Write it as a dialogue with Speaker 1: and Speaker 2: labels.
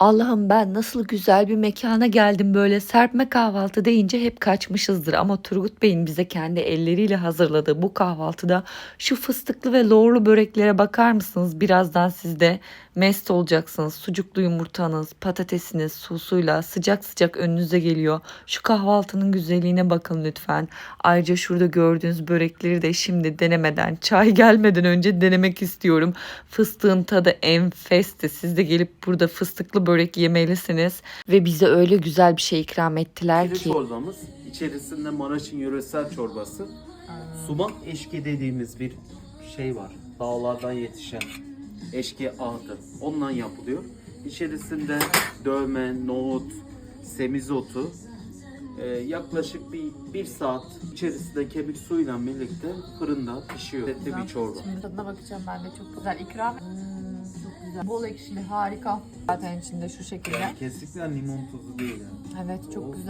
Speaker 1: Allah'ım ben nasıl güzel bir mekana geldim böyle serpme kahvaltı deyince hep kaçmışızdır ama Turgut Bey'in bize kendi elleriyle hazırladığı bu kahvaltıda şu fıstıklı ve loğurlu böreklere bakar mısınız? Birazdan siz de mest olacaksınız. Sucuklu yumurtanız, patatesiniz, sosuyla sıcak sıcak önünüze geliyor. Şu kahvaltının güzelliğine bakın lütfen. Ayrıca şurada gördüğünüz börekleri de şimdi denemeden, çay gelmeden önce denemek istiyorum. Fıstığın tadı enfesti. Siz de gelip burada fıstıklı börek yemelisiniz. Ve bize öyle güzel bir şey ikram ettiler
Speaker 2: Kiri
Speaker 1: ki.
Speaker 2: çorbamız. içerisinde Maraş'ın yöresel çorbası. Sumak eşki dediğimiz bir şey var. Dağlardan yetişen eşki ağıtı. Ondan yapılıyor. İçerisinde dövme, nohut, semizotu, e, yaklaşık bir, bir saat içerisinde kemik suyuyla birlikte fırında pişiyor. Lezzetli bir çorba.
Speaker 3: Şimdi tadına bakacağım ben de çok güzel ikram. Hmm, güzel. Bol ekşili harika. Zaten içinde şu şekilde.
Speaker 2: Kesinlikle limon tuzu değil yani.
Speaker 3: Evet çok güzel.